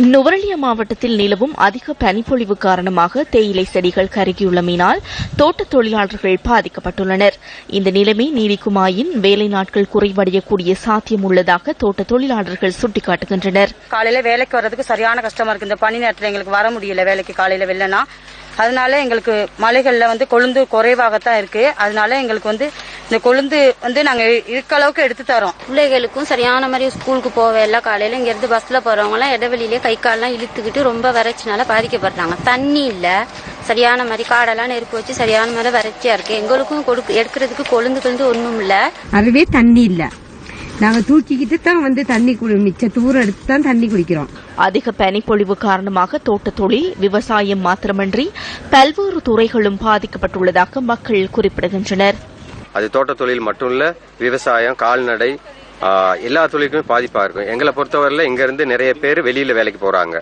நுவரெலியா மாவட்டத்தில் நிலவும் அதிக பனிப்பொழிவு காரணமாக தேயிலை செடிகள் கருகியுள்ளமையினால் தோட்டத் தொழிலாளர்கள் பாதிக்கப்பட்டுள்ளனர். இந்த நிலைமை நீடிக்குமாயின் வேலை நாட்கள் குறைவடையக்கூடிய சாத்தியம் உள்ளதாக தோட்ட தொழிலாளர்கள் சுட்டிக்காட்டுகின்றனர். காலையில வேலைக்கு வர்றதுக்கு சரியான கஷ்டமா இருக்கு. இந்த பனி நேரத்தில் எங்களுக்கு வர முடியல வேலைக்கு காலையில வெள்ளனா. அதனால எங்களுக்கு மலைகள்ல வந்து கொழுந்து குறைவாகத்தான் இருக்கு. அதனால எங்களுக்கு வந்து இந்த கொழுந்து வந்து நாங்க இருக்க அளவுக்கு எடுத்து தரோம். பிள்ளைகளுக்கும் சரியான மாதிரி ஸ்கூலுக்கு போவேல காலையில இங்க இருந்து பஸ்ல போறவங்க எல்லாம் இடைவெளியிலே கை கால்லாம் இழுத்துக்கிட்டு ரொம்ப வறட்சினால பாதிக்கப்படுறாங்க. தண்ணி இல்ல. சரியான மாதிரி காடெல்லாம் நெருப்பு வச்சு சரியான மாதிரி வறட்சியா இருக்கு. எங்களுக்கும் கொடுக்க எடுக்கிறதுக்கு கொழுந்து கொழுந்து ஒண்ணும் இல்ல. அதுவே தண்ணி இல்ல. நாங்க தூக்கிக்கிட்டு தான் வந்து தண்ணி குடி மிச்ச தூரம் எடுத்து தான் தண்ணி குடிக்கிறோம். அதிக பனிப்பொழிவு காரணமாக தோட்டத் தொழில் விவசாயம் மாத்திரமன்றி பல்வேறு துறைகளும் பாதிக்கப்பட்டுள்ளதாக மக்கள் குறிப்பிடுகின்றனர். அது தோட்ட தொழில் மட்டும் இல்ல விவசாயம் கால்நடை எல்லா தொழிலுக்குமே பாதிப்பா இருக்கும். எங்களை பொறுத்தவரையில இங்க இருந்து நிறைய பேர் வெளியில வேலைக்கு போறாங்க.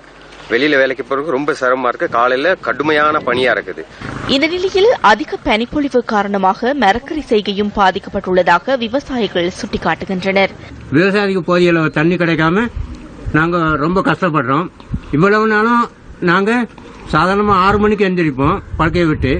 வெளியில வேலைக்கு போறதுக்கு ரொம்ப சிரமமா இருக்கு. காலையில கடுமையான பனியா இருக்குது. இந்த நிலையில் அதிக பனிப்பொழிவு காரணமாக மரக்கறி செய்கையும் பாதிக்கப்பட்டுள்ளதாக விவசாயிகள் சுட்டிக்காட்டுகின்றனர். விவசாயிக்கு போதிய அளவு தண்ணி கிடைக்காம நாங்கள் ரொம்ப கஷ்டப்படுறோம். இவ்வளவு நாளும் நாங்கள் சாதாரணமாக ஆறு மணிக்கு எந்திரிப்போம் படுக்கையை விட்டு.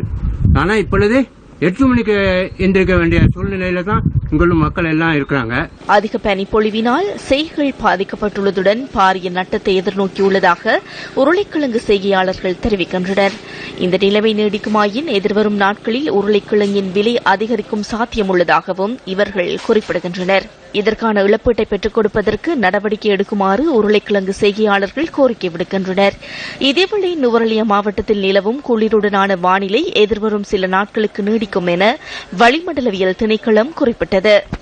ஆனால் இப்பொழுது எட்டு மணிக்கு எந்திரிக்க வேண்டிய சூழ்நிலையில தான் இங்குள்ள மக்கள் எல்லாம் இருக்கிறாங்க. அதிக பனிப்பொழிவினால் செய்கள் பாதிக்கப்பட்டுள்ளதுடன் பாரிய நட்டத்தை எதிர்நோக்கியுள்ளதாக உருளைக்கிழங்கு செய்கையாளர்கள் தெரிவிக்கின்றனர். இந்த நிலைமை நீடிக்குமாயின் எதிர்வரும் நாட்களில் உருளைக்கிழங்கின் விலை அதிகரிக்கும் சாத்தியம் உள்ளதாகவும் இவர்கள் குறிப்பிடுகின்றனர். இதற்கான இழப்பீட்டை பெற்றுக் கொடுப்பதற்கு நடவடிக்கை எடுக்குமாறு உருளைக்கிழங்கு செய்கையாளர்கள் கோரிக்கை விடுக்கின்றனர். இதேவேளை நுவரலியா மாவட்டத்தில் நிலவும் குளிருடனான வானிலை எதிர்வரும் சில நாட்களுக்கு நீடிக்கும் என வளிமண்டலவியல் திணைக்களம் குறிப்பிட்டது. it.